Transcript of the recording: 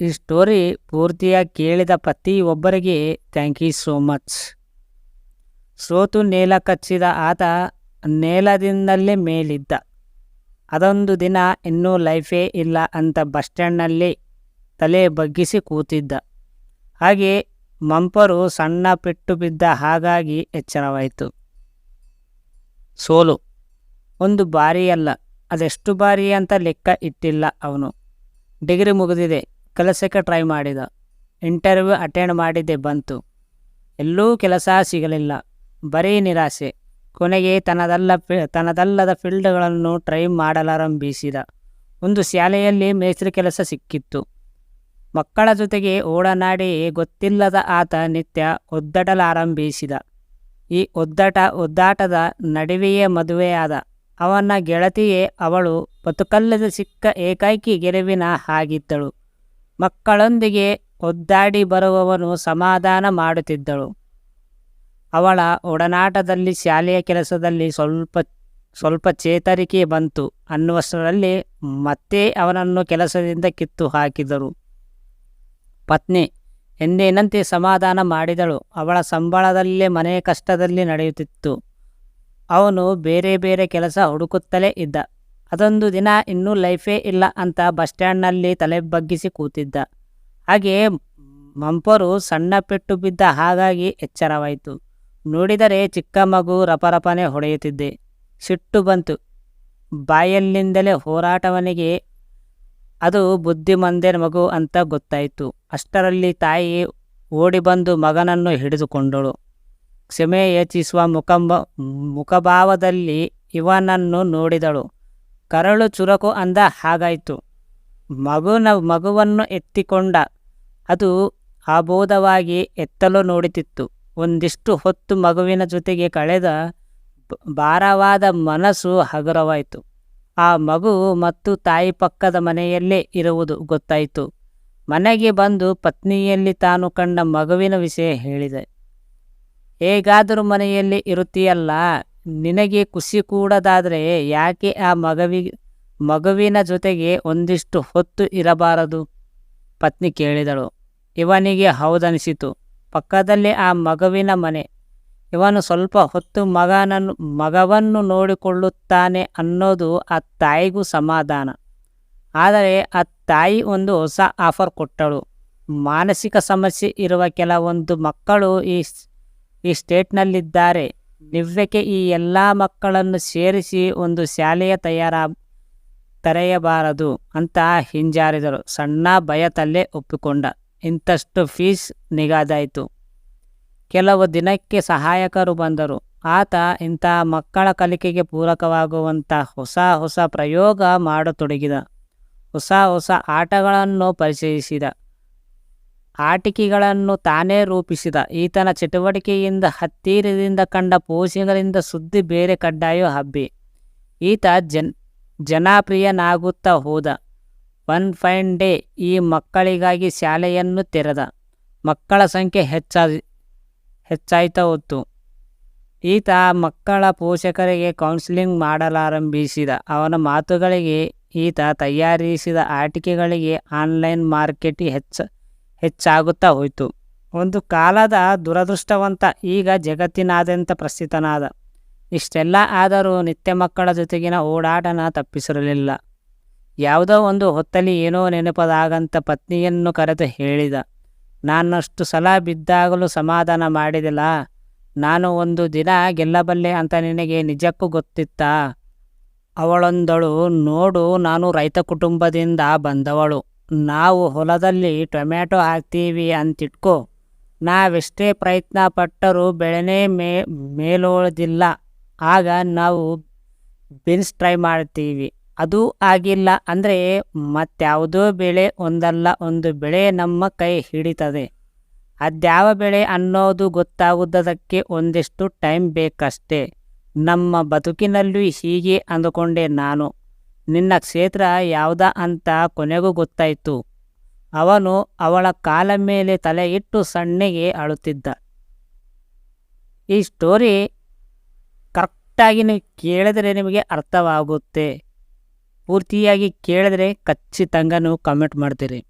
ಈ ಸ್ಟೋರಿ ಪೂರ್ತಿಯಾಗಿ ಕೇಳಿದ ಪ್ರತಿಯೊಬ್ಬರಿಗೆ ಥ್ಯಾಂಕ್ ಯು ಸೋ ಮಚ್ ಸೋತು ನೇಲ ಕಚ್ಚಿದ ಆತ ನೇಲದಿಂದಲೇ ಮೇಲಿದ್ದ. ಅದೊಂದು ದಿನ ಇನ್ನೂ ಲೈಫೇ ಇಲ್ಲ ಅಂತ ಬಸ್ ಸ್ಟ್ಯಾಂಡ್ನಲ್ಲಿ ತಲೆ ಬಗ್ಗಿಸಿ ಕೂತಿದ್ದ. ಹಾಗೆ ಮಂಪರು ಸಣ್ಣ ಪೆಟ್ಟು ಬಿದ್ದ ಹಾಗಾಗಿ ಎಚ್ಚರವಾಯಿತು. ಸೋಲು. ಒಂದು ಬಾರಿಯಲ್ಲ ಅದೆಷ್ಟು ಬಾರಿ ಅಂತ ಲೆಕ್ಕ ಇಟ್ಟಿಲ್ಲ ಅವನು. ಡಿಗ್ರಿ ಮುಗಿದಿದೆ. ಕೆಲಸಕ್ಕೆ ಟ್ರೈ ಮಾಡಿದ. ಇಂಟರ್ವ್ಯೂ ಅಟೆಂಡ್ ಮಾಡಿದ್ದೆ ಬಂತು. ಎಲ್ಲೂ ಕೆಲಸ ಸಿಗಲಿಲ್ಲ. ಬರೀ ನಿರಾಸೆ. ಕೊನೆಗೆ ತನ್ನದಲ್ಲ ತನ್ನದಲ್ಲದ ಫೀಲ್ಡ್ಗಳನ್ನು ಟ್ರೈ ಮಾಡಲಾರಂಭಿಸಿದ ಒಂದು ಶಾಲೆಯಲ್ಲಿ ಮೇಸ್ತ್ರಿ ಕೆಲಸ ಸಿಕ್ಕಿತ್ತು. ಮಕ್ಕಳ ಜೊತೆಗೆ ಓಡನಾಡಿ ಗೊತ್ತಿಲ್ಲದ ಆತ ನಿತ್ಯ ಒದ್ದಡಲಾರಂಭಿಸಿದ ಈ ಒದ್ದಾಟ, ಒದ್ದಾಟದ ನಡುವೆಯೇ ಮದುವೆಯಾದ ಅವನ ಗೆಳತಿಯೇ ಅವಳು ಬದುಕಲ್ಲದ ಸಿಕ್ಕ ಏಕಾಕಿ ಗೆಲುವಿನ ಹಾಗಿದ್ದಳು. ಮಕ್ಕಳೊಂದಿಗೆ ಒದ್ದಾಡಿ ಬರುವವನು ಸಮಾಧಾನ ಮಾಡುತ್ತಿದ್ದಳು. ಅವಳ ಒಡನಾಟದಲ್ಲಿ ಶಾಲೆಯ ಕೆಲಸದಲ್ಲಿ ಸ್ವಲ್ಪ ಸ್ವಲ್ಪ ಚೇತರಿಕೆ ಬಂತು. ಅನ್ನುವಷ್ಟರಲ್ಲಿ ಮತ್ತೆ ಅವನನ್ನು ಕೆಲಸದಿಂದ ಕಿತ್ತು ಹಾಕಿದರು. ಪತ್ನಿ, ಎಂದೇನಂತೆ ಸಮಾಧಾನ ಮಾಡಿದಳು? ಅವಳ ಸಂಬಳದಲ್ಲೇ ಮನೆಯ ಕಷ್ಟದಲ್ಲಿ ನಡೆಯುತ್ತಿತ್ತು. ಅವನು ಬೇರೆ ಬೇರೆ ಕೆಲಸ ಹುಡುಕುತ್ತಲೇ ಇದ್ದ. ಅದೊಂದು ದಿನ ಇನ್ನೂ ಲೈಫೇ ಇಲ್ಲ ಅಂತ ಬಸ್ ಸ್ಟ್ಯಾಂಡ್ನಲ್ಲಿ ತಲೆ ಬಗ್ಗಿಸಿ ಕೂತಿದ್ದ. ಹಾಗೆ ಮಂಪರು ಸಣ್ಣ ಪೆಟ್ಟು ಬಿದ್ದ ಹಾಗಾಗಿ ಎಚ್ಚರವಾಯಿತು. ನೋಡಿದರೆ ಚಿಕ್ಕ ಮಗು ರಪರಪನೆ ಹೊಡೆಯುತ್ತಿದ್ದೆ. ಸಿಟ್ಟು ಬಂತು. ಬಾಯಲ್ಲಿಂದಲೇ ಹೋರಾಟವನಿಗೆ ಅದು ಬುದ್ಧಿಮಂದೆ ಮಗು ಅಂತ ಗೊತ್ತಾಯಿತು. ಅಷ್ಟರಲ್ಲಿ ತಾಯಿ ಓಡಿ ಬಂದು ಮಗನನ್ನು ಹಿಡಿದುಕೊಂಡಳು. ಕ್ಷಮೆ ಯೋಚಿಸುವ ಮುಖಂಬ ಮುಖಭಾವದಲ್ಲಿ ಇವನನ್ನು ನೋಡಿದಳು. ಕರಳು ಚುರಕು ಅಂದ ಹಾಗಾಯಿತು. ಮಗುನ, ಮಗುವನ್ನು ಎತ್ತಿಕೊಂಡ. ಅದು ಅಬೋಧವಾಗಿ ಎತ್ತಲು ನೋಡುತ್ತಿತ್ತು. ಒಂದಿಷ್ಟು ಹೊತ್ತು ಮಗುವಿನ ಜೊತೆಗೆ ಕಳೆದ ಭಾರವಾದ ಮನಸ್ಸು ಹಗುರವಾಯಿತು. ಆ ಮಗು ಮತ್ತು ತಾಯಿ ಪಕ್ಕದ ಮನೆಯಲ್ಲೇ ಇರುವುದು ಗೊತ್ತಾಯಿತು. ಮನೆಗೆ ಬಂದು ಪತ್ನಿಯಲ್ಲಿ ತಾನು ಕಂಡ ಮಗುವಿನ ವಿಷಯ ಹೇಳಿದೆ. ಹೇಗಾದರೂ ಮನೆಯಲ್ಲಿ ಇರುತ್ತೀಯಲ್ಲ? ನಿನಗೆ ಖುಷಿ ಕೂಡದಾದರೆ ಯಾಕೆ ಆ ಮಗವಿ, ಮಗುವಿನ ಜೊತೆಗೆ ಒಂದಿಷ್ಟು ಹೊತ್ತು ಇರಬಾರದು? ಪತ್ನಿ ಕೇಳಿದಳು. ಇವನಿಗೆ ಹೌದನಿಸಿತು. ಪಕ್ಕದಲ್ಲಿ ಆ ಮಗುವಿನ ಮನೆ. ಇವನು ಸ್ವಲ್ಪ ಹೊತ್ತು ಮಗನನ್ನು, ಮಗವನ್ನು ನೋಡಿಕೊಳ್ಳುತ್ತಾನೆ ಅನ್ನೋದು ಆ ತಾಯಿಗೂ ಸಮಾಧಾನ. ಆದರೆ ಆ ತಾಯಿ ಒಂದು ಹೊಸ ಆಫರ್ ಕೊಟ್ಟಳು. ಮಾನಸಿಕ ಸಮಸ್ಯೆ ಇರುವ ಕೆಲವೊಂದು ಮಕ್ಕಳು ಈ ಈ ಸ್ಟೇಟ್ನಲ್ಲಿದ್ದಾರೆ. ನಿವ್ಯಕ್ಕೆ ಈ ಎಲ್ಲ ಮಕ್ಕಳನ್ನು ಸೇರಿಸಿ ಒಂದು ಶಾಲೆಯ ತಯಾರ ತೆರೆಯಬಾರದು ಅಂತ ಹಿಂಜಾರಿದರು. ಸಣ್ಣ ಭಯತಲ್ಲೇ ಒಪ್ಪಿಕೊಂಡ. ಇಂಥಷ್ಟು ಫೀಸ್ ನಿಗಾದಾಯಿತು. ಕೆಲವು ದಿನಕ್ಕೆ ಸಹಾಯಕರು ಬಂದರು. ಆತ ಇಂಥ ಮಕ್ಕಳ ಕಲಿಕೆಗೆ ಪೂರಕವಾಗುವಂಥ ಹೊಸ ಹೊಸ ಪ್ರಯೋಗ ಮಾಡತೊಡಗಿದ. ಹೊಸ ಹೊಸ ಆಟಗಳನ್ನು ಪರಿಚಯಿಸಿದ. ಆಟಿಕೆಗಳನ್ನು ತಾನೇ ರೂಪಿಸಿದ. ಈತನ ಚಟುವಟಿಕೆಯಿಂದ ಹತ್ತಿರದಿಂದ ಕಂಡ ಪೋಷಕರಿಂದ ಸುದ್ದಿ ಬೇರೆ ಕಡ್ಡಾಯ ಹಬ್ಬಿ. ಈತ ಜನ್, ಜನಪ್ರಿಯನಾಗುತ್ತಾ ಹೋದ. ಒನ್ ಫೈನ್ ಡೇ ಈ ಮಕ್ಕಳಿಗಾಗಿ ಶಾಲೆಯನ್ನು ತೆರೆದ. ಮಕ್ಕಳ ಸಂಖ್ಯೆ ಹೆಚ್ಚಾ ಹೆಚ್ಚಾಯ್ತಾ ಹೊತ್ತು. ಈತ ಮಕ್ಕಳ ಪೋಷಕರಿಗೆ ಕೌನ್ಸಿಲಿಂಗ್ ಮಾಡಲಾರಂಭಿಸಿದ. ಅವನ ಮಾತುಗಳಿಗೆ ಈತ ತಯಾರಿಸಿದ ಆಟಿಕೆಗಳಿಗೆ ಆನ್ಲೈನ್ ಮಾರ್ಕೆಟ್ ಹೆಚ್ಚ ಹೆಚ್ಚಾಗುತ್ತಾ ಹೋಯಿತು. ಒಂದು ಕಾಲದ ದುರದೃಷ್ಟವಂತ ಈಗ ಜಗತ್ತಿನಾದ್ಯಂತ ಪ್ರಸಿದ್ಧನಾದ. ಇಷ್ಟೆಲ್ಲ ಆದರೂ ನಿತ್ಯ ಮಕ್ಕಳ ಜೊತೆಗಿನ ಓಡಾಟನ ತಪ್ಪಿಸಿರಲಿಲ್ಲ. ಯಾವುದೋ ಒಂದು ಹೊತ್ತಲ್ಲಿ ಏನೋ ನೆನಪದಾಗಂತ ಪತ್ನಿಯನ್ನು ಕರೆದು ಹೇಳಿದ. ನಾನಷ್ಟು ಸಲ ಬಿದ್ದಾಗಲೂ ಸಮಾಧಾನ ಮಾಡಿದಿಲ್ಲ. ನಾನು ಒಂದು ದಿನ ಗೆಲ್ಲಬಲ್ಲೆ ಅಂತ ನಿನಗೆ ನಿಜಕ್ಕೂ ಗೊತ್ತಿತ್ತಾ? ಅವಳೊಂದಳು ನೋಡು, ನಾನು ರೈತ ಕುಟುಂಬದಿಂದ ಬಂದವಳು. ನಾವು ಹೊಲದಲ್ಲಿ ಟೊಮ್ಯಾಟೊ ಹಾಕ್ತೀವಿ ಅಂತಿಟ್ಕೋ. ನಾವೆಷ್ಟೇ ಪ್ರಯತ್ನ ಪಟ್ಟರೂ ಬೆಳೆನೇ ಮೇ, ಮೇಲೋಳದಿಲ್ಲ. ಆಗ ನಾವು ಬೀನ್ಸ್ ಟ್ರೈ ಮಾಡ್ತೀವಿ. ಅದು ಆಗಿಲ್ಲ ಅಂದರೆ ಮತ್ಯಾವುದೋ ಬೆಳೆ ಒಂದಲ್ಲ, ಒಂದು ಬೆಳೆ ನಮ್ಮ ಕೈ ಹಿಡಿತದೆ. ಅದ್ಯಾವ ಬೆಳೆ ಅನ್ನೋದು ಗೊತ್ತಾಗುವುದಕ್ಕೆ ಒಂದಿಷ್ಟು ಟೈಮ್ ಬೇಕಷ್ಟೇ. ನಮ್ಮ ಬದುಕಿನಲ್ಲೂ ಹೀಗೆ ಅಂದುಕೊಂಡೆ ನಾನು. ನಿನ್ನ ಕ್ಷೇತ್ರ ಯಾವುದ ಅಂತ ಕೊನೆಗೂ ಗೊತ್ತಾಯಿತು. ಅವನು ಅವಳ ಕಾಲ ಮೇಲೆ ತಲೆ ಇಟ್ಟು ಸಣ್ಣಗೆ ಅಳುತ್ತಿದ್ದ. ಈ ಸ್ಟೋರಿ ಕರೆಕ್ಟಾಗಿ ನೀವು ಕೇಳಿದರೆ ನಿಮಗೆ ಅರ್ಥವಾಗುತ್ತೆ. ಪೂರ್ತಿಯಾಗಿ ಕೇಳಿದ್ರೆ ಖಚಿತಂಗ ನೀವು ಕಮೆಂಟ್ ಮಾಡ್ತೀರಿ.